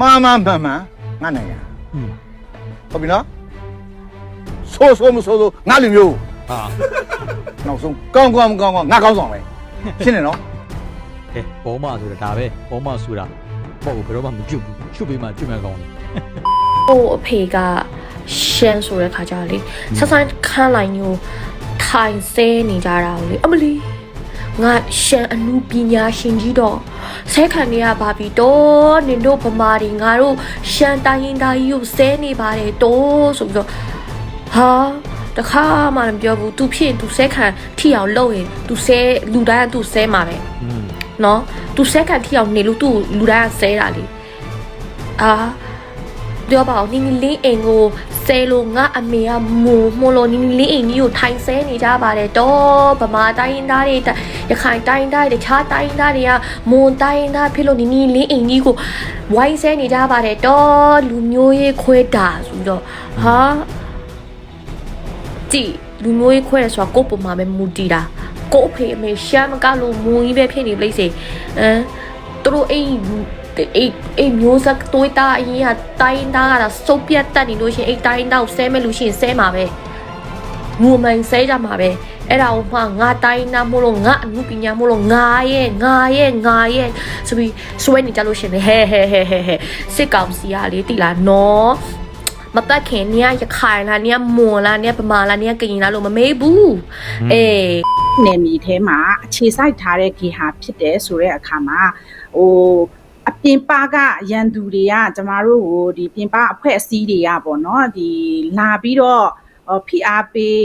မှန်မှန်မှန်မှန်ငါနိုင်ငံอืมဟုတ်ပြီနော်ဆိုးဆိုးမဆိုးဆိုးငါလူမျိုးဟာနောက်ဆုံးကောင်းကောင်းမကောင်းကောင်းငါကောင်းဆောင်ပဲရှင်းတယ်နော်ကဲဘောမဆိုတာဒါပဲဘောမဆိုတာပေါ့ဘယ်တော့မှမပြုတ်ဘူးချွတ်ပေးမှကျွတ်မဲ့ကောင်းတယ်ဟိုအဖေကရှန်ဆိုတဲ့ခါကျတော့လေဆက်ဆိုင်ခန်းလိုက်ညိုထိုင်ဆဲနေကြတာကိုလေအမလီ ငါရှန်အမှုပညာရှင်ကြီးတော့ဆဲခံနေရပါပြီတော့နင်တို့ဗမာတွေငါတို့ရှန်တိုင်းရင်သားကြီးကိုဆဲနေပါတယ်တော့ဆိုပြီးတော့ဟာတခါမှမပြောဘူးသူဖြစ်သူဆဲခံထီအောင်လုပ်ရင်သူဆဲလူတိုင်းကသူဆဲမှာပဲနော်သူဆဲခံထီအောင်နေလို့သူလူတိုင်းကဆဲတာလေအာ ပြောပါဦးနီနီလေးအိမ်ကိုဆဲလို့ငါအမေကမူမလို့နီနီလေးအိမ်ကြီးကိုထိုင်ဆဲနေကြပါတယ်တော့ဗမာတိုင်းရင်းသားတွေတရခိုင်တိုင်းရင်းသားတွေတခြားတိုင်းရင်းသားတွေကမွန်တိုင်းရင်းသားဖြစ်လို့နီနီလေးအိမ်ကြီးကိုဝိုင်းဆဲနေကြပါတယ်တော့လူမျိုးရေးခွဲတာဆိုတော့ဟာကြည့်လူမျိုးရေးခွဲတယ်ဆိုတာကိုယ့်ပုံမှာပဲမူတည်တာကိုယ့်အဖေအမေရှမ်းမကလို့မူကြီးပဲဖြစ်နေလိမ့်စေအမ် သူတို့အိမ်အိမ်အိမ်မျိုးဆက်တွေးတာအရင်ကတိုင်းသားကတာစုပ်ပြတ်တက်နေလို့ရှရင်အိမ်တိုင်းသားကိုဆဲမဲ့လို့ရှရင်ဆဲမှာပဲငူမိုင်ဆဲကြမှာပဲအဲ့ဒါကိုမှငါတိုင်းသားမို့လို့ငါအမှုပညာမို့လို့ငါရဲ့ငါရဲ့ငါရဲ့ဆိုပြီးဆွဲနေကြလို့ရှရင်လေဟဲဟဲဟဲဟဲဟဲစစ်ကောင်စီကလေတိလာနော်မပတ်ခင်နင်ကရခိုင်လားနင်ကမွန်လားနင်ကဗမာလားနင်ကကရင်လားလို့မမေးဘူးအေးနယ်မြေထဲမှာအခြေစိုက်ထားတဲ့ဂေဟာဖြစ်တယ်ဆိုတဲ့အခါမှာ ဟိုအပြင်ပကရန်သူတွေကကျမတို့ကိုဒီပြင်ပအဖွဲ့အစည်းတွေကပေါ့နော်ဒီလာပြီးတော့ဟိုဖိအားပေး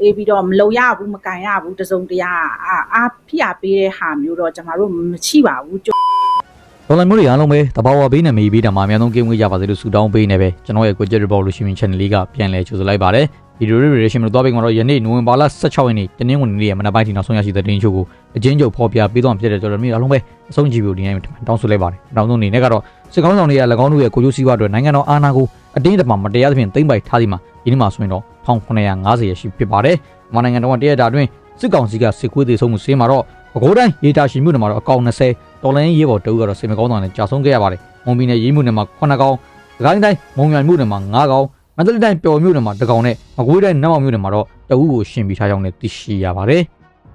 အေးပြီးတော့မလုံရဘူးမကန်ရဘူးတစုံတရာအာအားဖိအားပေးတဲ့ဟာမျိုးတော့ကျမတို့မရှိပါဘူးဒေါ်လာမျိုးတွေအားလုံးပဲတဘာဝဘေးနဲ့မေးပြီးတာမှာအများဆုံးကင်းဝေးကြပါစေလို့ဆုတောင်းပေးနေပဲကျွန်တော်ရဲ့ Gadget Revolution Channel လေးကပြန်လည်ကြိုဆိုလိုက်ပါတယ် ဗီဒီယိုတွေ reaction လို့သွားပြီးတော့ယနေ့နိုဝင်ဘာလ16ရက်နေ့တနင်္ဂနွေနေ့ရဲ့မနက်ပိုင်းထိနောက်ဆုံးရရှိတဲ့တင်ချို့ကိုအချင်းချုပ်ဖော်ပြပေးသွားမှာဖြစ်တဲ့ကျွန်တော်တို့အားလုံးပဲအဆုံးကြည့်ပြီးဒီနေ့တောင်းဆိုလိုက်ပါတယ်။နောက်ဆုံးအနေနဲ့ကတော့စစ်ကောင်းဆောင်တွေက၎င်းတို့ရဲ့ကိုကျိုးစည်းဝါအတွက်နိုင်ငံတော်အာဏာကိုအတင်းအဓမ္မမတရားသဖြင့်သိမ်းပိုက်ထားသည်မှာဒီနေ့မှာဆိုရင်တော့1950ရရှိဖြစ်ပါတယ်။မြန်မာနိုင်ငံတော်ကတရက်တာတွင်စစ်ကောင်စီကစစ်ကွေးသေးဆုံးမှုစင်းမှာတော့ပဲခူးတိုင်းရေတာရှိမှုနယ်မှာတော့အကောင်20တော်လိုင်းရေးပေါ်တအုပ်ကတော့စေမကောင်းဆောင်နဲ့ကြာဆုံးခဲ့ရပါတယ်။မွန်ပြည်နယ်ရေးမှုနယ်မှာ9ကောင်၊ဒကိုင်းတိုင်းမုံရွာမှုနယ်မှာ9ကောင် မန္တလေးတိုင်းပျော်မြို့နယ်မှာ1ကောင်နဲ့မကွေးတိုင်းနတ်မောင်မြို့နယ်မှာတော့တအုပ်ကိုရှင်ပြီးထားကြောင်းလည်းသိရှိရပါတယ်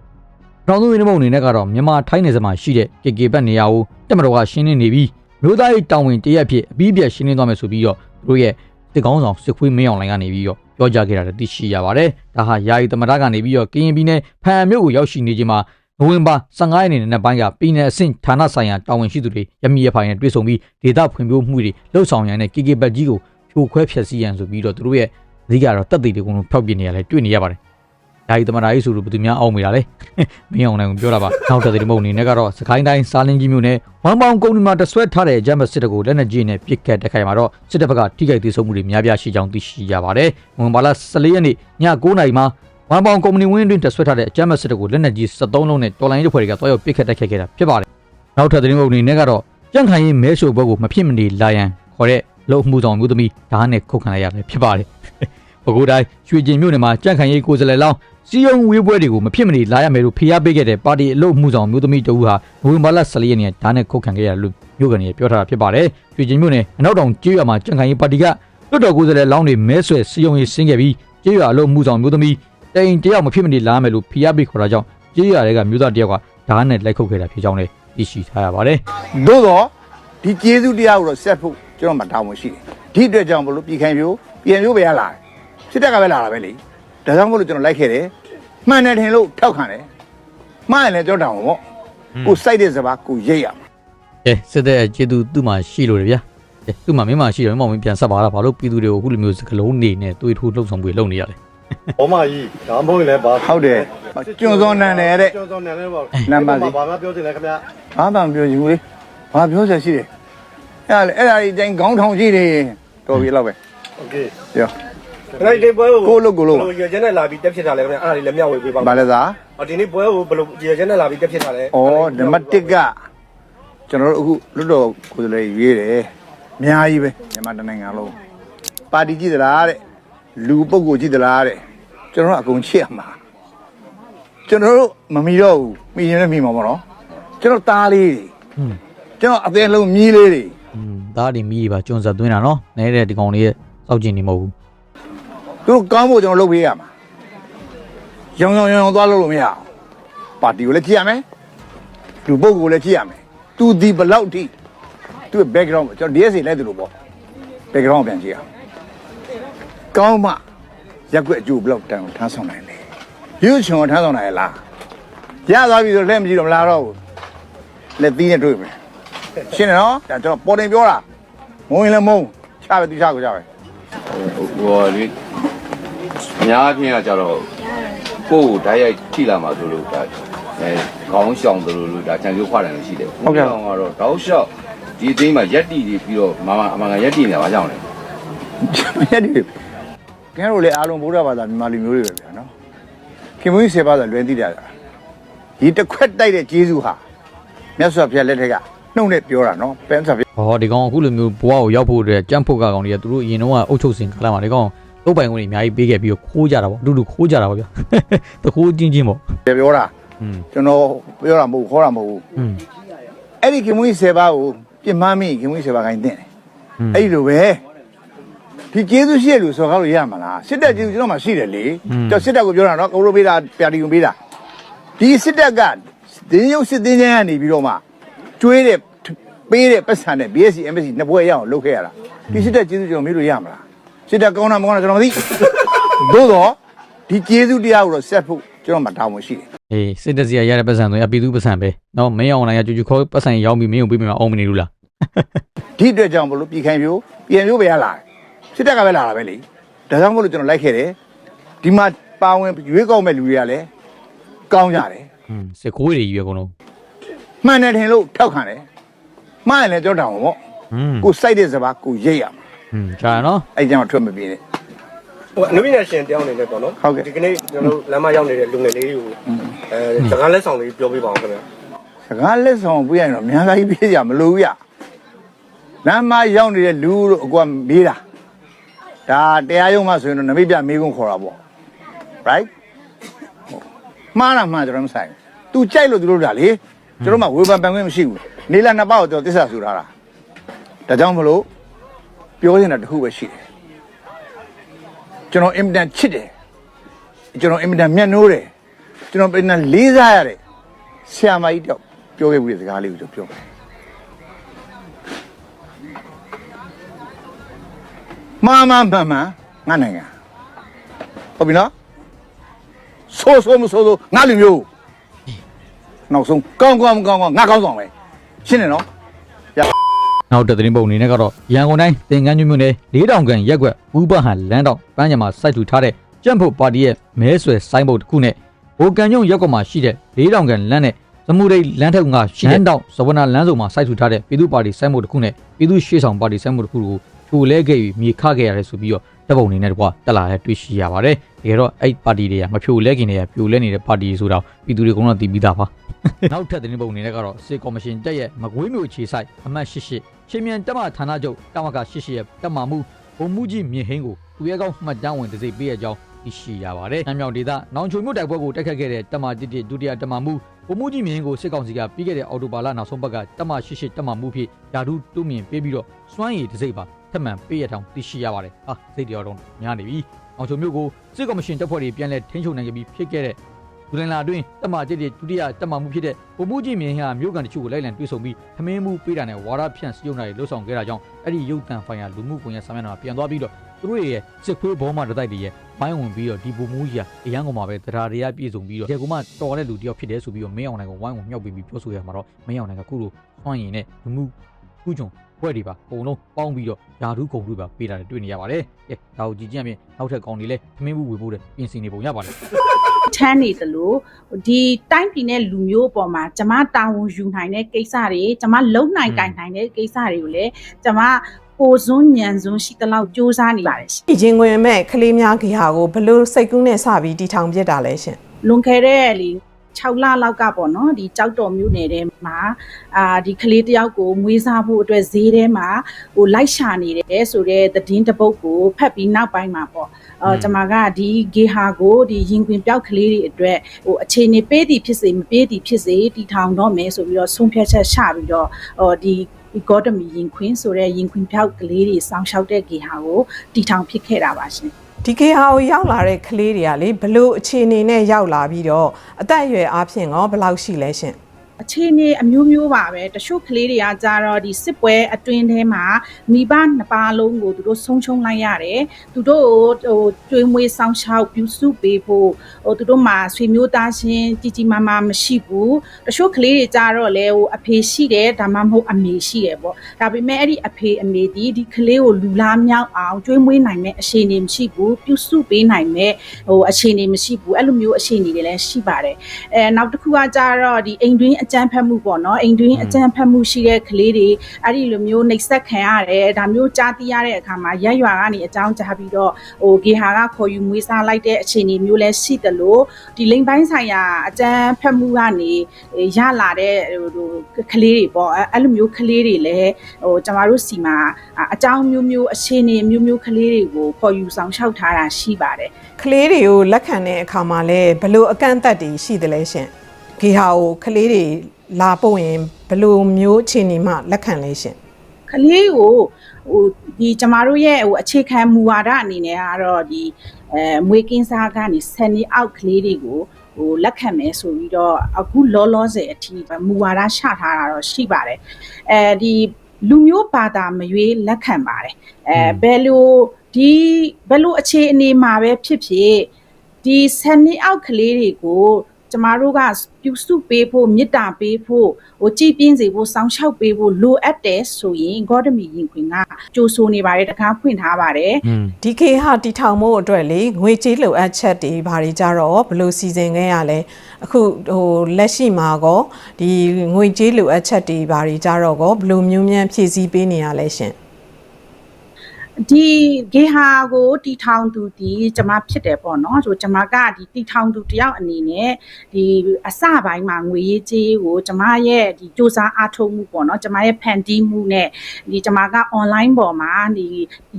။တောင်သူရင်းမုံအနေနဲ့ကတော့မြန်မာထိုင်းနယ်စပ်မှာရှိတဲ့ KK ဘက်နေရာကိုတက်မတော်ကရှင်းနေနေပြီးမြို့သားရေးတောင်ဝင်တရက်ဖြစ်အပြီးပြက်ရှင်းနေသွားမယ်ဆိုပြီးတော့သူတို့ရဲ့တစ်ကောင်းဆောင်စစ်ခွေးမင်းအောင်လိုင်းကနေပြီးတော့ပြောကြားခဲ့တာလည်းသိရှိရပါတယ်။ဒါဟာယာယီသမရကနေပြီးတော့ကရင်ပြည်နယ်ဖန်မြို့ကိုရောက်ရှိနေခြင်းမှာနိုဝင်ဘာ15ရက်နေ့နဲ့ပိုင်းကပြည်နယ်အဆင့်ဌာနဆိုင်ရာတာဝန်ရှိသူတွေရမီရဖိုင်နဲ့တွေ့ဆုံပြီးဒေတာဖွံ့ဖြိုးမှုတွေလှုပ်ဆောင်ရန်နဲ့ KK ဘက်ကြီးကို ဖြိုခွဲဖျက်ဆီးရန်ဆိုပြီးတော့သူတို့ရဲ့အဓိကတော့တက်သေးတွေကိုဖျောက်ပြနေရလဲတွေ့နေရပါတယ်။ယာယီသမရရေးဆိုလို့ဘယ်သူများအောင်မိတာလဲမင်းအောင်နိုင်ကိုပြောတာပါနောက်တစ်သေးမဟုတ်အနေနဲ့ကတော့စကိုင်းတိုင်းစာလင်းကြီးမြို့နယ်ဝမ်ပေါင်ကုန်းဒီမှာတဆွဲထားတဲ့ဂျမ်မစစ်တပ်ကိုလက်နက်ကြီးနဲ့ပစ်ခတ်တိုက်ခိုက်မှာတော့စစ်တပ်ဘက်ကထိခိုက်သေးဆုံးမှုတွေများပြားရှိကြောင်းသိရှိရပါတယ်။ဝင်ဘာလ14ရက်နေ့ည9:00နာရီမှာဝမ်ပေါင်ကုမ္ပဏီဝင်းတွင်တဆွဲထားတဲ့ဂျမ်မစစ်တပ်ကိုလက်နက်ကြီး73လုံးနဲ့တော်လိုင်းရေးဖွဲ့တွေကတွားရောက်ပစ်ခတ်တိုက်ခိုက်ခဲ့တာဖြစ်ပါတယ်။နောက်ထပ်သတင်းမဟုတ်အနေနဲ့ကတော့ကြန့်ခိုင်ရေးမဲရှို့ဘက်ကိုမဖြစ်မနေလာရန်ခေါ်တဲ့ လုံမှုဆောင်မျိုးသမီးဓာတ်နဲ့ခုတ်ခံလိုက်ရတယ်ဖြစ်ပါတယ်။ပဲခူးတိုင်းရွှေကျင်မြို့နယ်မှာကြန့်ခိုင်ရေးကိုယ်စားလှယ်လောင်းစီယုံဝေးပွဲတွေကိုမဖြစ်မနေလာရမယ်လို့ဖိအားပေးခဲ့တဲ့ပါတီအလို့မှုဆောင်မျိုးသမီးတဦးဟာနိုဝင်ဘာလ14ရက်နေ့ဓာတ်နဲ့ခုတ်ခံခဲ့ရတယ်လို့မြို့ကန်ကြီးပြောထားတာဖြစ်ပါတယ်။ရွှေကျင်မြို့နယ်အနောက်တောင်ကျေးရွာမှာကြန့်ခိုင်ရေးပါတီကလွတ်တော်ကိုယ်စားလှယ်လောင်းတွေမဲဆွယ်စီယုံရေးဆင်းခဲ့ပြီးကျေးရွာအလို့မှုဆောင်မျိုးသမီးတိန်တယောက်မဖြစ်မနေလာမယ်လို့ဖိအားပေးခေါ်တာကြောင့်ကျေးရွာတွေကမြို့သားတယောက်ကဓာတ်နဲ့လိုက်ခုတ်ခဲ့တာဖြစ်ကြောင်းလည်းသိရှိထားရပါတယ်။သို့တော့ဒီကျေးဇူးတရားကိုတော့ဆက်ဖို့ ကျွန်တော်မှတောင်းဝင်ရှိတယ်ဒီအတွက်ကြောင့်မလို့ပြည်ခိုင်မျိုးပြည်မျိုးပဲရလာတယ်စစ်တပ်ကပဲလာတာပဲလေဒါကြောင့်မလို့ကျွန်တော်လိုက်ခဲ့တယ်မှန်တယ်ထင်လို့ထောက်ခံတယ်မှားရင်လည်းကျွန်တော်တောင်းပါပေါ့ကိုစိုက်တဲ့စပါးကိုရိတ်ရမှာကဲစစ်တဲ့ကျေသူသူ့မှာရှိလို့လေဗျာကဲသူ့မှာမင်းမှာရှိတယ်မင်းမောင်မင်းပြန်ဆက်ပါလားဘာလို့ပြည်သူတွေကိုအခုလိုမျိုးစကလုံးနေနဲ့တွေးထိုးလှုပ်ဆောင်ပြီးလုပ်နေရလဲဘောမကြီးဒါမှမဟုတ်ရင်လည်းဘာဟုတ်တယ်ကျွန်းစောနန်တယ်တဲ့ကျွန်းစောနန်လည်းပေါ့နံပါတ်စီဘာမှပြောချင်လဲခင်ဗျာဘာမှမပြောယူလေဘာပြောဆက်ရှိတယ် အဲ့ဒါလေအဲ့ဒါကြီးတိုင်းခေါင်းထောင်ရှိတယ်တော်ပြီလောက်ပဲ โอเค ပြော အဲ့ဒီပွဲကို ကိုလို့ကိုလို့ပါ ဘယ်ရချက်နဲ့လာပြီးတက်ဖြစ်တာလဲခင်ဗျာအဲ့ဒါလေးလည်းမျှဝေပေးပါ ဘာလဲသာ ဟောဒီနေ့ပွဲကိုဘယ်လိုရချက်နဲ့လာပြီးတက်ဖြစ်တာလဲ ဩနံပါတ်1ကကျွန်တော်တို့အခုလွတ်တော်ကိုယ်စားလှယ်ရွေးတယ်အများကြီးပဲမြန်မာတိုင်းနိုင်ငံလုံးပါတီကြည့်သလားတဲ့လူပုဂ္ဂိုလ်ကြည့်သလားတဲ့ကျွန်တော်တို့အကုန်ချစ်ရမှာကျွန်တော်တို့မမီတော့ဘူးမိရင်လည်းမိမှာပေါ့နော်ကျွန်တော်သားလေးတွေ อืม ကျွန်တော်အသေးလုံးမြီးလေးတွေ อืม သားဒီမီးပါကျွန်းဆက်သွင်းတာနော်နဲတဲ့ဒီကောင်လေးရဲ့စောက်ကျင်နေမဟုတ်ဘူးသူတို့ကောင်းဖို့ကျွန်တော်လုပ်ပေးရမှာရောင်ရောင်ရောင်သွားလို့လို့မရအောင်ပါတီကိုလည်းကြည့်ရမယ်လူပုဂ္ဂိုလ်ကိုလည်းကြည့်ရမယ်သူဒီဘလောက်ထိသူ့ background ကိုကျွန်တော် DSC လိုက်တယ်လို့ပေါ့ background ကိုပြန်ကြည့်ရအောင်ကောင်းမှရက်ွက်အကျိုးဘလောက်တန်ကိုထမ်းဆောင်နိုင်လဲရွှေချွန်ကိုထမ်းဆောင်နိုင်ရလားရသွားပြီဆိုလက်မကြည့်တော့မလားတော့ဘူးလက်သီးနဲ့တွေ့မယ် ရှင်းတယ်နော်ဒါကျွန်တော်ပေါ်တင်ပြောတာမုံရင်လည်းမုံချပဲသူချကိုချပဲဟိုလေအများအပြားကကြတော့ကိုယ့်ကိုဓာတ်ရိုက်ထိလာမှာဆိုလို့ဒါအဲခေါင်းရှောင်တယ်လို့လို့ဒါချန်ကျိုးခွာတယ်လို့ရှိတယ်ကတော့တောက်လျှောက်ဒီအသိမ်းမှာရက်တီတွေပြီးတော့မမအမှန်ကရက်တီနေတာဘာကြောင့်လဲမြတ်ဒီခင်ဗျားတို့လည်းအားလုံးဗုဒ္ဓဘာသာမြန်မာလူမျိုးတွေပဲဗျာနော်ခင်မွေးစေပါဆိုလွယ်သိတာလားဒီတစ်ခွက်တိုက်တဲ့ဂျေဇုဟာမြတ်စွာဘုရားလက်ထက်က နှုတ်နဲ့ပြောတာနော်ပန်းစာဖြစ်ဟောဒီကောင်အခုလိုမျိုးဘွားကိုရောက်ဖို့အတွက်ကြံ့ဖို့ကကောင်တွေကသူတို့အရင်တော့အုတ်ချုပ်စင်ခလာမှာဒီကောင်ုပ်ပိုင်ဝင်တွေအများကြီးပေးခဲ့ပြီးတော့ခိုးကြတာပေါ့အတူတူခိုးကြတာပေါ့ဗျာတခိုးချင်းချင်းပေါ့ပြောတာကျွန်တော်ပြောတာမဟုတ်ခေါ်တာမဟုတ်ဘူးအဲ့ဒီခင်မွေးဆယ်ပါးကိုပြင်မမိခင်မွေးဆယ်ပါးကိုင်းတင်တယ်အဲ့ဒီလိုပဲဒီကျေးဇူးရှိရလို့ဆိုတော့ရမှာလားစစ်တပ်ကျေးဇူးကျွန်တော်မှရှိတယ်လေကျွန်တော်စစ်တပ်ကိုပြောတာနော်ကိုရိုပေးတာပြာတီုံပေးတာဒီစစ်တပ်ကဒင်းရုပ်စစ်တင်းချမ်းကနေပြီးတော့မှ ကျွေးတဲ့ပေးတဲ့ပတ်စံနဲ့ BSC MSC နှစ်ဘွဲရအောင်လုပ်ခဲ့ရတာဒီစစ်တပ်ဂျေဇုကျွန်တော်မေးလို့ရမှာလားစစ်တပ်ကောင်းတာမကောင်းတာကျွန်တော်မသိသို့တော့ဒီဂျေဇုတရားကိုတော့ဆက်ဖို့ကျွန်တော်မှတာဝန်ရှိတယ်အေးစစ်တပ်စီရရတဲ့ပတ်စံဆိုရင်အပီသူပတ်စံပဲနော်မင်းအောင်နိုင်ကကြူကြူခေါ်ပတ်စံရောက်ပြီးမင်းကိုပေးမိမှာအောင်မနေဘူးလားဒီအတွက်ကြောင့်မလို့ပြည်ခိုင်ပြိုးပြန်ပြိုးပဲရလာတယ်စစ်တပ်ကပဲလာတာပဲလေဒါကြောင့်မလို့ကျွန်တော်လိုက်ခဲ့တယ်ဒီမှာပါဝင်ရွေးကောက်မဲ့လူတွေကလည်းကောင်းကြတယ်อืมစစ်ခိုးတွေကြီးပဲအကုန်လုံး မှန်တယ်ထင်လို့ထောက်ခံတယ်မှားရင်လည်းကြောက်တာပေါ့ อืม ကိုစိုက်တဲ့စပါးကိုရိတ်ရမှာ อืมကြာနော် အဲ့ကြောင့်ထွက်မပြေးနဲ့ ဟိုအနုပညာရှင်တယောက်အနေနဲ့ပေါ့နော် ဟုတ်ကဲ့ ဒီကနေ့ကျွန်တော်တို့လမ်းမရောက်နေတဲ့လူငယ်လေးတွေကိုအဲစကားလက်ဆောင်လေးပြောပြပါအောင်ခင်ဗျာ စကားလက်ဆောင်ပြရရင်တော့များသားကြီးပြေးကြမလို့ရလမ်းမရောက်နေတဲ့လူတို့အကွာမေးတာဒါတရားရုံးမှဆိုရင်တော့နမိတ်ပြမေးခွန်းခေါ်တာပေါ့ right မှားတာမှန်ကျွန်တော်မဆိုင်ဘူး तू ကြိုက်လို့သူတို့ဒါလေ ကျွန်တော်မှဝေဖန်ပန်ခွင့်မရှိဘူးနေလာနှစ်ပေါက်တော့တစ္ဆာဆူထားတာဒါကြောင့်မလို့ပြောနေတာတစ်ခုပဲရှိတယ်ကျွန်တော်အင်မတန်ချစ်တယ်ကျွန်တော်အင်မတန်မျက်နှိုးတယ်ကျွန်တော်အင်မတန်လေးစားရတယ်ဆရာမကြီးတယောက်ပြောခဲ့ဘူးတဲ့စကားလေးကိုကျွန်တော်ပြောမယ်မာမန်မှန်မှန်ငါနိုင်ငံဟုတ်ပြီနော်ဆိုးဆိုးမဆိုးဆိုးငါလူမျိုး နောက်ဆုံးကောင်းကောင်းမကောင်းကောင်းငါကောင်းဆောင်ပဲရှင်းတယ်နော်နောက်တဲ့သတင်းပုံအနေနဲ့ကတော့ရန်ကုန်တိုင်းသင်္ကန်းကျွန်းမြို့နယ်၄တောင်ကန်ရက်ကွက်ဦးပဟန်လမ်းတောင်ပန်းညံမှာစိုက်ထူထားတဲ့ကြံ့ဖို့ပါတီရဲ့မဲဆွယ်ဆိုင်းဘုတ်တစ်ခုနဲ့ဘိုကန်ကျုံရက်ကွက်မှာရှိတဲ့၄တောင်ကန်လမ်းနဲ့သမှုရိတ်လမ်းထက်ကရှိတဲ့လမ်းတောင်ဇဝနာလမ်းစုံမှာစိုက်ထူထားတဲ့ပြည်သူ့ပါတီဆိုင်းဘုတ်တစ်ခုနဲ့ပြည်သူ့ရှေ့ဆောင်ပါတီဆိုင်းဘုတ်တစ်ခုကိုထူလဲခဲ့ပြီးမြေခခဲ့ရတယ်ဆိုပြီးတော့ တပ်ပုံအနေနဲ့တကွာတက်လာတဲ့တွေ့ရှိရပါတယ်တကယ်တော့အဲ့ပါတီတွေကမဖြိုလဲခင်တွေကဖြိုလဲနေတဲ့ပါတီဆိုတော့ပြည်သူတွေကတော့သိပြီးသားပါနောက်ထပ်သတင်းပုံအနေနဲ့ကတော့စစ်ကော်မရှင်တက်ရဲ့မကွေးမျိုးခြေဆိုင်အမှတ်88ချင်းမြန်တက်မဌာနချုပ်တမက88ရဲ့တက်မှမှုဘုံမှုကြီးမြင့်ဟင်းကိုသူရဲကောင်းမှတ်တမ်းဝင်တစိပေးရကြောင်းသိရှိရပါတယ်။နမ်းမြောင်ဒေသနောင်ချုံမြို့တိုက်ပွဲကိုတိုက်ခတ်ခဲ့တဲ့တက်မတစ်တစ်ဒုတိယတက်မမှုဘုံမှုကြီးမြင့်ဟင်းကိုစစ်ကောင်စီကပြီးခဲ့တဲ့အော်တိုဘာလနောက်ဆုံးပတ်ကတက်မ88တက်မမှုဖြစ်ယာဒူတုမြင့်ပေးပြီးတော့စွမ်းရည်တစိပါ ထပ်မံပေးရထောင်သိရှိရပါတယ်။ဟာစိတ်တရောတော့များနေပြီ။အောင်ချုံမြို့ကိုစစ်ကော်မရှင်တပ်ဖွဲ့တွေပြန်လည်ထိန်းချုပ်နိုင်ခဲ့ပြီးဖြစ်ခဲ့တဲ့ဒူလင်လာအတွင်းတက်မတစ်တစ်ဒုတိယတက်မမှုဖြစ်တဲ့ဗိုလ်မှူးကြီးမြင်းဟာမြို့ကန်တချို့ကိုလိုက်လံတွေ့ဆုံပြီးထမင်းမှုပေးတာနဲ့ဝါရဖြန့်စည်းရုံးတာတွေလှုပ်ဆောင်ခဲ့တာကြောင့်အဲ့ဒီရုပ်တံဖိုင်ယာလူမှုကွန်ရက်စာမျက်နှာမှာပြန်သွားပြီးတော့သူတို့ရဲ့စစ်ခွေးဘောမတတိုက်တွေရဲ့ဘိုင်းဝင်ပြီးတော့ဒီဗိုလ်မှူးကြီးကအရန်ကောင်မှာပဲတရားတွေကပြည့်စုံပြီးတော့ဒီကူမတော်တဲ့လူတစ်ယောက်ဖြစ်တယ်ဆိုပြီးတော့မင်းအောင်နိုင်ကိုဝိုင်းဝင်မြောက်ပြီးပြောဆိုရမှာတော့မင်းအောင်နိုင်ကခုလိုစွန့်ရင်နဲ့လူမှု ခုချုံဖွဲ့တွေပါအကုန်လုံးပေါင်းပြီးတော့ယာဓုခုံတွေပါပေးတာတွေတွေ့နေရပါတယ်။ကဲဒါကိုကြည့်ကြည့်အပြင်နောက်ထပ်ကောင်းတွေလည်းထမင်းမှုဝေဖို့တဲ့ပြင်ဆင်နေပုံရပါတယ်ချမ်းနေသလိုဒီတိုင်းပြည်နဲ့လူမျိုးအပေါ်မှာကျမတာဝန်ယူနိုင်တဲ့ကိစ္စတွေကျမလုံနိုင်ကင်နိုင်တဲ့ကိစ္စတွေကိုလည်းကျမပိုစွန်းညံစွန်းရှိသလောက်စူးစမ်းနေပါတယ်ရှင်ဒီရင်ခွင်မဲ့ကလေးများဂရာကိုဘလို့စိတ်ကူးနဲ့စပြီးတီထောင်ပြစ်တာလဲရှင်လွန်ခဲ့တဲ့လေ 6လလောက်ကပေါ့နော်ဒီကြောက်တော်မျိုးနယ်ထဲမှာအာဒီကလေးတယောက်ကိုမွေးစားဖို့အတွက်ဈေးထဲမှာဟိုလိုက်ရှာနေတယ်ဆိုတော့သတင်းတစ်ပုဒ်ကိုဖတ်ပြီးနောက်ပိုင်းမှာပေါ့အော်ကျွန်မကဒီဂေဟာကိုဒီရင်ခွင်ပြောက်ကလေးတွေအတွက်ဟိုအခြေအနေပေးသည်ဖြစ်စေမပေးသည်ဖြစ်စေတီထောင်တော့မယ်ဆိုပြီးတော့ဆုံးဖြတ်ချက်ချပြီးတော့ဟိုဒီဒီဂေါတမီရင်ခွင်ဆိုတဲ့ရင်ခွင်ဖြောက်ကလေးတွေစောင်းရှောက်တဲ့ဂေဟာကိုတီထောင်ဖြစ်ခဲ့တာပါရှင် ဒီကေဟာကိုရောက်လာတဲ့ကလေးတွေကလေဘလို့အခြေအနေနဲ့ရောက်လာပြီးတော့အသက်အရွယ်အားဖြင့်ရောဘယ်လောက်ရှိလဲရှင် အခြေအနေအမျိုးမျိုးပါပဲတချို့ကလေးတွေကကြတော့ဒီစစ်ပွဲအတွင်းထဲမှာမိဘနှစ်ပါးလုံးကိုသူတို့ဆုံးရှုံးလိုက်ရတယ်သူတို့ဟိုကျွေးမွေးဆောင်ရှောက်ပြုစုပေးဖို့ဟိုသူတို့မှာဆွေမျိုးသားချင်းကြီးကြီးမားမားမရှိဘူးတချို့ကလေးတွေကြတော့လေဟိုအဖေရှိတယ်ဒါမှမဟုတ်အမေရှိတယ်ပေါ့ဒါပေမဲ့အဲ့ဒီအဖေအမေဒီဒီကလေးကိုလူလားမြောက်အောင်ကျွေးမွေးနိုင်မဲ့အခြေအနေမရှိဘူးပြုစုပေးနိုင်မဲ့ဟိုအခြေအနေမရှိဘူးအဲ့လိုမျိုးအခြေအနေတွေလည်းရှိပါတယ်အဲနောက်တစ်ခုကကြတော့ဒီအိမ်တွင်းအကြမ်းဖက်မှုပေါ့နော်အိမ်တွင်းအကြမ်းဖက်မှုရှိတဲ့ကလေးတွေအဲ့ဒီလိုမျိုးနှိပ်စက်ခံရတယ်ဒါမျိုးကြားသိရတဲ့အခါမှာရက်ရွာကနေအကြောင်းကြားပြီးတော့ဟိုဂေဟာကခေါ်ယူမွေးစားလိုက်တဲ့အခြေအနေမျိုးလည်းရှိတယ်လို့ဒီလိမ်ပိုင်းဆိုင်ရာအကြမ်းဖက်မှုကနေရလာတဲ့ဟိုကလေးတွေပေါ့အဲ့အဲ့လိုမျိုးကလေးတွေလည်းဟိုကျမတို့စီမှာအကြောင်းမျိုးမျိုးအခြေအနေမျိုးမျိုးကလေးတွေကိုခေါ်ယူဆောင်ရှောက်ထားတာရှိပါတယ်ကလေးတွေကိုလက်ခံတဲ့အခါမှာလဲဘလို့အကန့်အသတ်တွေရှိတယ်လဲရှင် ကေဟာကိုကလေးတွေလာပို့ရင်ဘလို့မျိုးအခြေအနေမှလက်ခံလဲရှင်ကလေးကိုဟိုဒီကျမတို့ရဲ့ဟိုအခြေခံမူဝါဒအနေနဲ့ကတော့ဒီအဲမွေးကင်းစားကနေဆယ်နှစ်အောက်ကလေးတွေကိုဟိုလက်ခံမယ်ဆိုပြီးတော့အခုလောလောဆယ်အထိမူဝါဒချထားတာတော့ရှိပါတယ်အဲဒီလူမျိုးဘာသာမရွေးလက်ခံပါတယ်အဲဘယ်လိုဒီဘယ်လိုအခြေအနေမှာပဲဖြစ်ဖြစ်ဒီဆယ်နှစ်အောက်ကလေးတွေကို ကျမတို့ကပြုစုပေးဖို့မေတ္တာပေးဖို့ဟိုကြည်ပြင်းစေဖို့စောင်းရှောက်ပေးဖို့လိုအပ်တယ်ဆိုရင်ဂေါတမီရင်ခွင်ကကြိုးဆိုနေပါတယ်တကားဖွင့်ထားပါတယ်อืมဒီကေဟာတီထောင်မှုအတွက်လေငွေကြေးလိုအပ်ချက်တွေဘာတွေကြတော့ဘလို့စီစဉ်ခဲ့ရလဲအခုဟိုလက်ရှိမှာကောဒီငွေကြေးလိုအပ်ချက်တွေဘာတွေကြတော့ကောဘလို့မျိုးမြန်ဖြည့်ဆည်းပေးနေရလဲရှင် ဒီဂေဟာကိုတီထောင်သူဒီကျမဖြစ်တယ်ပေါ့နော်ဆိုကျမကဒီတီထောင်သူတယောက်အနေနဲ့ဒီအစပိုင်းမှာငွေရေးကြေးကိုကျမရဲ့ဒီစူးစမ်းအားထုတ်မှုပေါ့နော်ကျမရဲ့ဖန်တီးမှုနဲ့ဒီကျမက online ပေါ်မှာဒီ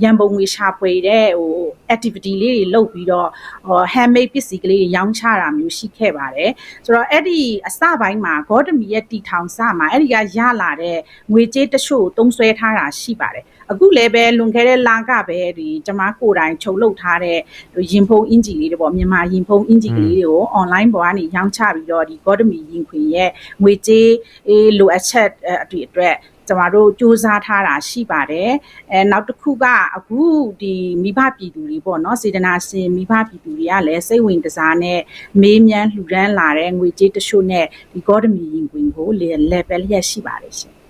ရန်ပုံငွေရှာဖွေတဲ့ဟို activity လေးတွေလုပ်ပြီးတော့ဟို handmade ပစ္စည်းကလေးတွေရောင်းချတာမျိုးရှိခဲ့ပါတယ်ဆိုတော့အဲ့ဒီအစပိုင်းမှာဂေါတမီရဲ့တီထောင်စမှာအဲ့ဒီကရလာတဲ့ငွေကြေးတချို့သုံးစွဲထားတာရှိပါတယ် အခုလည်းပဲလွန်ခဲ့တဲ့လကပဲဒီကျမကိုယ်တိုင်ချုပ်လုပ်ထားတဲ့ရင်ဖုံးအင်ဂျီလေးတွေပေါ့မြန်မာရင်ဖုံးအင်ဂျီကလေးတွေကို online ပေါ်ကနေရောင်းချပြီးတော့ဒီ Godemy ရင်ခွင်ရဲ့ငွေကြေးအေးလိုအပ်ချက်အတွေ့အတွက်ကျမတို့စူးစမ်းထားတာရှိပါတယ်အဲနောက်တစ်ခုကအခုဒီမိဘပြည်သူတွေပေါ့နော်စေတနာရှင်မိဘပြည်သူတွေကလည်းစိတ်ဝင်စားနဲ့မေးမြန်းလှူဒန်းလာတဲ့ငွေကြေးတချို့နဲ့ဒီ Godemy ရင်ခွင်ကို level ရက်ရှိပါတယ်ရှင်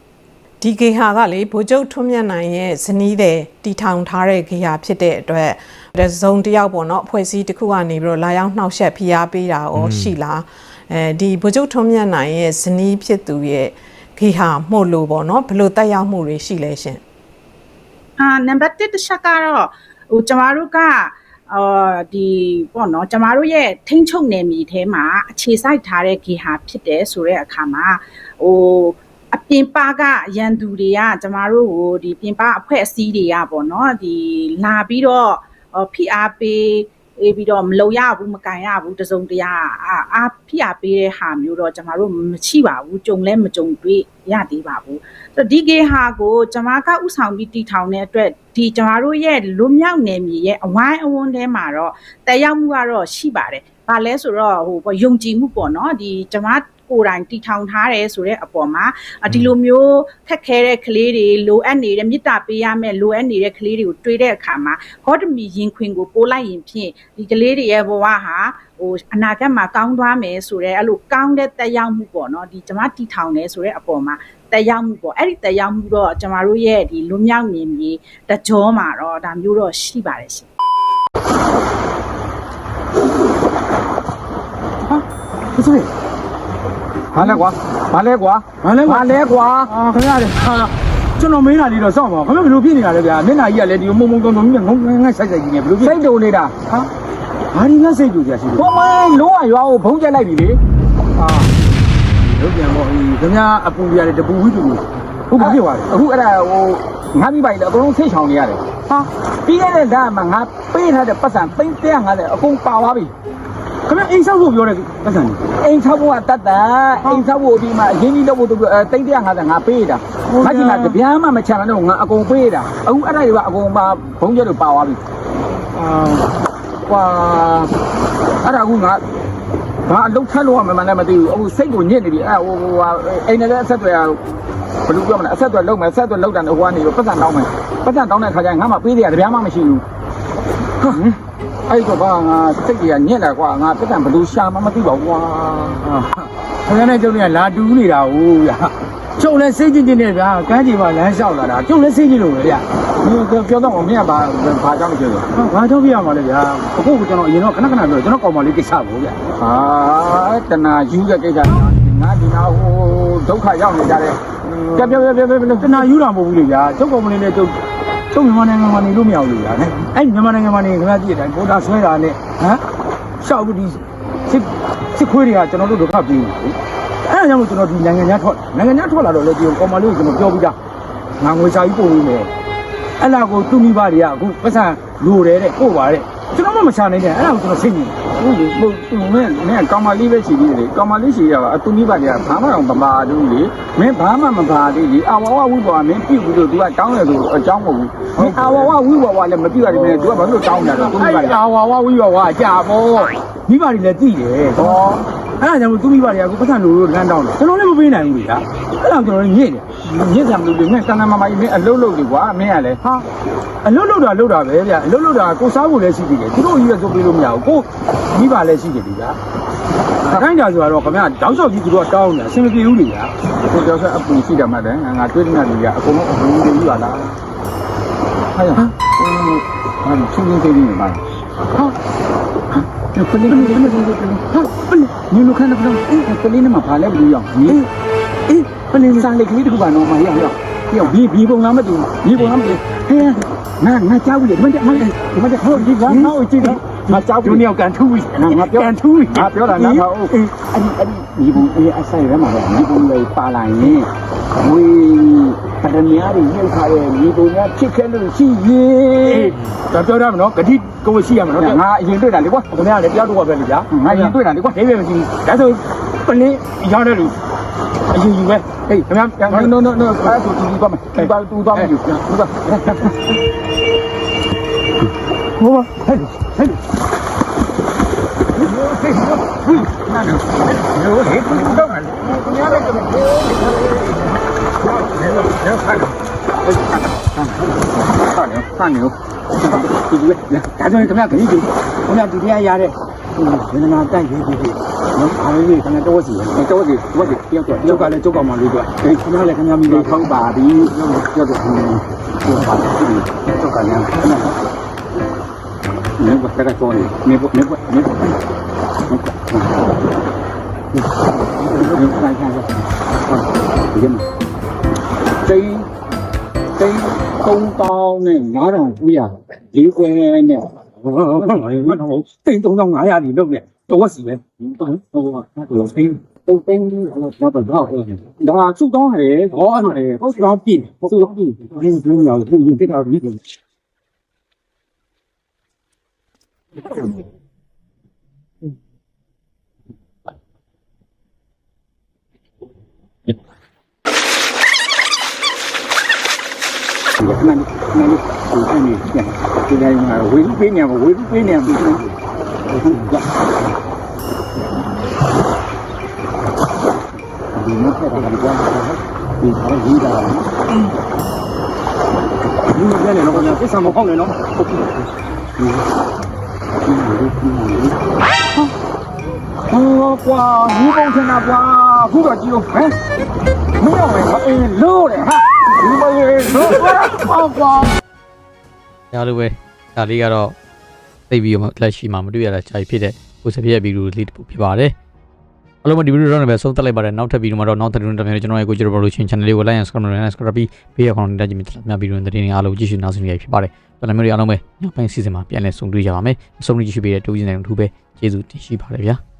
ဒီဂေဟာကလေဗိုလ်ချုပ်ထွန်းမြတ်နိုင်ရဲ့ဇနီးတဲ့တီထောင်ထားတဲ့ဂေဟာဖြစ်တဲ့အတွက်တစုံတစ်ယောက်ပေါ့နော်အဖွဲ့အစည်းတစ်ခုကနေပြီးတော့လာရောက်နှောက်ယှက်ဖိအားပေးတာရောရှိလားအဲဒီဗိုလ်ချုပ်ထွန်းမြတ်နိုင်ရဲ့ဇနီးဖြစ်သူရဲ့ဂေဟာမှုတ်လို့ပေါ့နော်ဘယ်လို့တက်ရောက်မှုတွေရှိလဲရှင်အာနံပါတ်1တစ်ချက်ကတော့ဟိုကျမတို့ကအာဒီပေါ့နော်ကျမတို့ရဲ့ထိန်းချုပ်နယ်မြေထဲမှာအခြေစိုက်ထားတဲ့ဂေဟာဖြစ်တယ်ဆိုတဲ့အခါမှာဟို အပြင်ပကရန်သူတွေကကျမတို့ဟိုဒီပြင်ပအဖွဲ့အစည်းတွေကပေါ့နော်ဒီလာပြီးတော့ဟိုဖိအားပေးအေးပြီးတော့မလုံရဘူးမကန်ရဘူးတစုံတရာအာအာဖိအားပေးတဲ့ဟာမျိုးတော့ကျမတို့မရှိပါဘူးကြုံလဲမကြုံတွေ့ရသေးပါဘူးဆိုတော့ဒီဂေဟာကိုကျမကဥဆောင်ပြီးတည်ထောင်တဲ့အတွက်ဒီကျမတို့ရဲ့လွတ်မြောက်နယ်မြေရဲ့အဝိုင်းအဝန်းထဲမှာတော့တက်ရောက်မှုကတော့ရှိပါတယ်။ဘာလဲဆိုတော့ဟိုပေါ့ယုံကြည်မှုပေါ့နော်ဒီကျမ ကိုယ်တိုင်တည်ထောင်ထားတယ်ဆိုတဲ့အပေါ်မှာအဒီလိုမျိုးခက်ခဲတဲ့ကလေးတွေလိုအပ်နေတဲ့မေတ္တာပေးရမယ့်လိုအပ်နေတဲ့ကလေးတွေကိုတွေးတဲ့အခါမှာဂေါတမီရင်ခွင်ကိုပို့လိုက်ရင်ဖြင့်ဒီကလေးတွေရဲ့ဘဝဟာဟိုအနာဂတ်မှာကောင်းသွားမယ်ဆိုတဲ့အဲ့လိုကောင်းတဲ့တက်ရောက်မှုပေါ့နော်ဒီကျမတည်ထောင်တယ်ဆိုတဲ့အပေါ်မှာတက်ရောက်မှုပေါ့အဲ့ဒီတက်ရောက်မှုတော့ကျမတို့ရဲ့ဒီလွမြောက်နေမြေတကြောမှာတော့ဒါမျိုးတော့ရှိပါတယ်ရှင်不 ဘာလဲကွာဘာလဲကွာဘာလဲကွာဘာလဲကွာအာခင်ဗျားလေဟာကျွန်တော်မင်းလာလေးတော့စောင့်ပါခင်ဗျားဘယ်လိုဖြစ်နေတာလဲဗျာမျက်နှာကြီးကလည်းဒီမုံမုံတုံတုံကြီးငုံငိုက်ဆိုက်ဆိုက်ကြီးနေဘယ်လိုဖြစ်စိတ်တုံနေတာဟာဘာဒီငါစိတ်ကြူကြရှိလို့ဟိုမင်းလုံးဝရွာကိုဘုံကျက်လိုက်ပြီလေအာလုံးပြန်ပေါ့ဒီခင်ဗျားအပူရတယ်တပူဝီတူဟုတ်ပါဖြစ်သွားတယ်အခုအဲ့ဒါဟိုငါမိပိုင်လေအကုန်လုံးဆိတ်ချောင်နေရတယ်ဟာပြီးခဲ့တဲ့ဓာတ်မှာငါပေးထားတဲ့ပတ်စံ350အကုန်ပါသွားပြီ ခခင်ဗျအိမ်ဆောက်ဖို့ပြောတယ်ပတ်စံနေအိမ်ဆောက်ဖို့ကတတ်တာအိမ်ဆောက်ဖို့ဒီမှာအရင်ကြီးလုပ်ဖို့တူအဲတိတ်150ငါပေးတာငါကြီးကကြပြားမှမချမ်းတော့ငါအကုန်ပေးတာအခုအဲ့ဒါတွေကအကုန်ပါဘုံကျက်တို့ပါသွားပြီအာကွာအဲ့ဒါကငါဘာအလုပ်ထက်လို့မှမလည်းမသိဘူးအခုစိတ်ကိုညစ်နေပြီအဲ့ဟိုဟိုအိမ်နဲ့လည်းအဆက်တွေရဘယ်လိုပြောမလဲအဆက်တွေလုံးမယ်အဆက်တွေလုံးတယ်ဟိုကနေပတ်စံတောင်းမယ်ပတ်စံတောင်းတဲ့ခါကျရင်ငါမှပေးတယ်ကြပြားမှမရှိဘူးဟမ် အဲ့တော့ဘာငါစိတ်ကြီးကညက်လာကွာငါပြဿနာဘယ်လိုရှာမှမသိပါဘူးကွာခင်ဗျားနဲ့ကျုပ်ကလာတူးနေတာဟုတ်ဗျာကျုပ်လည်းစိတ်ကြီးကြီးနဲ့ဗျာကမ်းခြေမှာလမ်းလျှောက်လာတာကျုပ်လည်းစိတ်ကြီးလို့ပဲဗျာဒီပြောတော့မင်းကဘာဘာကြောင့်ပြောလဲဘာကြောင့်ပြရမှာလဲဗျာအခုကကျွန်တော်အရင်တော့ခဏခဏပြောကျွန်တော်ကောင်မလေးကိစ္စပေါ့ဗျာဟာတနာယူတဲ့ကိစ္စငါဒီနာဟိုဒုက္ခရောက်နေကြတယ်ကြက်ပြောပြောပြောပြောတနာယူတာမဟုတ်ဘူးလေဗျာကျုပ်ကောင်မလေးနဲ့ကျုပ် ကျုပ်မြန်မာနိုင်ငံမှာနေလို့မရဘူးလေဗျာနဲ့အဲ့မြန်မာနိုင်ငံမှာနေခင်ဗျာကြည့်တဲ့အတိုင်းပေါ်တာဆွဲတာနဲ့ဟမ်ရှောက်ပြီးဒီစစ်စစ်ခွေးတွေကကျွန်တော်တို့ဒုက္ခပြီးဘူးအဲ့ဒါကြောင့်မို့ကျွန်တော်ဒီနိုင်ငံခြားထွက်နိုင်ငံခြားထွက်လာတော့လေဒီကောင်မလေးကိုကျွန်တော်ပြောပြီးသားငါငွေစာကြီးပို့ပေးမယ်အဲ့လာကိုသူ့မိဘတွေကအခုပတ်စံလိုတယ်တဲ့ပို့ပါတဲ့ကျွန်တော်မှမချနိုင်တဲ့အဲ့ဒါကိုကျွန်တော်စိတ်ညစ် ဟုတ်ပြီဟုတ်သူမင်းမင်းကောင်မလေးပဲရှိသေးတယ်ကောင်မလေးရှိရပါအတူမိပါတွေကဘာမှတော့မပါဘူးလေမင်းဘာမှမပါသေးလေအဝဝဝိဘောမင်းပြုတ်ပြီးတော့ तू ကတောင်းတယ်ဆိုအကြောင်းမဟုတ်ဘူးမင်းအဝဝဝိဘောကလည်းမပြုတ်ရတယ်မင်း तू ကဘာလို့တောင်းတာလဲသူမိပါအဲ့တွေကဒါဝါဝဝီဝဝကြာပေါ့မိဘတွေလည်းသိတယ်ဟော အဲ့ဒါကြောင့်မို့သူမိဘတွေကအခုပတ်စံလိုလို့လမ်းတောင်းတယ်ကျွန်တော်လည်းမပေးနိုင်ဘူးလေဟာအဲ့ဒါကျွန်တော်လည်းညစ်တယ်ညစ်စံမလို့လေမင်းတန်တန်မမကြီးမင်းအလုတ်လုတ်လေကွာမင်းကလည်းဟာအလွတ်လွတ်တာလွတ်တာပဲဗျအလွတ်လွတ်တာကိုစားဖို့လည်းရှိသေးတယ်သူတို့ကြီးပဲဆိုပေးလို့မရဘူးကိုမိဘလည်းရှိတယ်ဒီဗျာအခိုင်းကြဆိုတော့ခင်ဗျာတောက်လျှောက်ကြီးသူတို့ကတောင်းတယ်အဆင်မပြေဘူးလေဗျာကိုကြောက်ဆက်အပူရှိတယ်မှတယ်ငါတွေ့တဲ့နေရာအကုန်လုံးအပူတွေကြီးပါလားဟာရဟာဟာချင်းချင်းချင်းနေပါဟာဟာ ပလင်းပလင်းပလင်းပလင်းဟာပလင်းညလူခဏပလင်းပလင်းနဲ့မှာဘာလဲဘူးရောနီးအေးပလင်းစားလေကလေးတခုပါတော့မရရရောဘီဘီပုံလားမတူဘီပုံလားမတူဟဲ့ငါငါကြောက်ပြီဒီမတက်မတက်ဒီမတက်ဟိုဒီကငါ့ကိုကြည့် ငါကြောက်ပြီသူနှစ်ယောက်ကန်ထူးပြီငါငါပြောကန်ထူးပြီငါပြောတာနားထောင်အဲ့ဒီအဲ့ဒီဒီဘုံအေးအဆိုင်ရမှာတော့ဒီဘုံလေးပါလာရင်ဝေးပဒမြားတွေညှို့ထားတဲ့ဒီဘုံများဖြစ်ခဲ့လို့ရှိရအေးင်ဒါပြောရမယ်နော်ဂတိကိုရှိရမယ်နော်ငါအရင်တွေ့တာလေကွာခင်ဗျားလည်းပြောက်တော့ပဲလေဗျာငါအရင်တွေ့တာလေကွာဒိဗေမရှိဘူးဒါဆိုပလင်းရောက်တဲ့လူအရင်ယူပဲဟေးခင်ဗျား no no no အဲ့ဒါတူတူပါမယ်တူပါတူပါမယ်တူပါ ဟိုပါဟဲ့ဟဲ့လို့ဟေးတူတော့မယ်ညာလည်းတော့ဟာနေဟာနေဒီလိုဒါဆိုရင်ခင်ဗျာခရီးကြည့်ခင်ဗျာဒီတရားရတဲ့ဝေဒနာတိုက်ရေးကြည့်နော်အားလေးခင်ဗျာတော့စီတော့စီတော့စီပြောတော့ပြောကလည်းကြောက်ကမှလေးတော့ခင်ဗျာလည်းခင်ဗျာမိလေးထောက် นึกว่าแล้วก็ตัวนี้นึกว่านึกว่านึกว่านึกว่านึกว่าใช่ใช่ใช่ยิ้มตีตีตุ้งตองเนี่ยน้อยลงวิ่งดีกว่าเนี่ยมัน好叮咚咚挨下電都嘅，做嗰時嘅唔得，我話佢又叮都叮，我我就拋佢。嗱，蘇東係我係我蘇東邊，蘇東邊，邊邊又邊邊邊又邊邊。 ဒီမှာဆက်တာကလည်းဒီထားရေးတာဒီမှာလည်းတော့ကျွန်တော်စံမပေါက်နေနော်ဟုတ်ပြီ ဟောကွာဒီပုံထင်တာကွာခုတော့ကြည့်ဦးဟမ်မင်းတော့မအေးလို့တယ်ဟာဒီမအေးလို့ကွာကွာ။ဒါလိုပဲဒါလေးကတော့သိပြီးတော့လက်ရှိမှာမတွေ့ရတာကြာပြီဖြစ်တဲ့ကိုစပြည့်ရဲ့ဗီဒီယိုလေးတစ်ပုဖြစ်ပါတယ်။အားလုံးမဒီဗီဒီယိုတော့လည်းပဲဆုံးသက်လိုက်ပါတယ်။နောက်ထပ်ဗီဒီယိုမှာတော့နောက်ထပ်ဗီဒီယိုတစ်မျိုးကျွန်တော်ရဲ့ကိုကျတော့ဘလို့ချင်း channel လေးကို like and subscribe နဲ့ subscribe ပြီးဘေးရကောင်တက်ကြည့်မြင်တဲ့များဗီဒီယိုတွေအားလုံးကြည့်ရှုနားဆင်နေရဖြစ်ပါတယ်။ ဒါလည်းမျိုးတွေအားလုံးပဲညပိုင်းစီစဉ်မှာပြန်လည်ဆုံတွေ့ကြပါမယ်။အဆုံးထိကြည့်ရှုပေးတဲ့တူးချင်းတဲ့သူပဲကျေးဇူးတင်ရှိပါတယ်ဗျာ။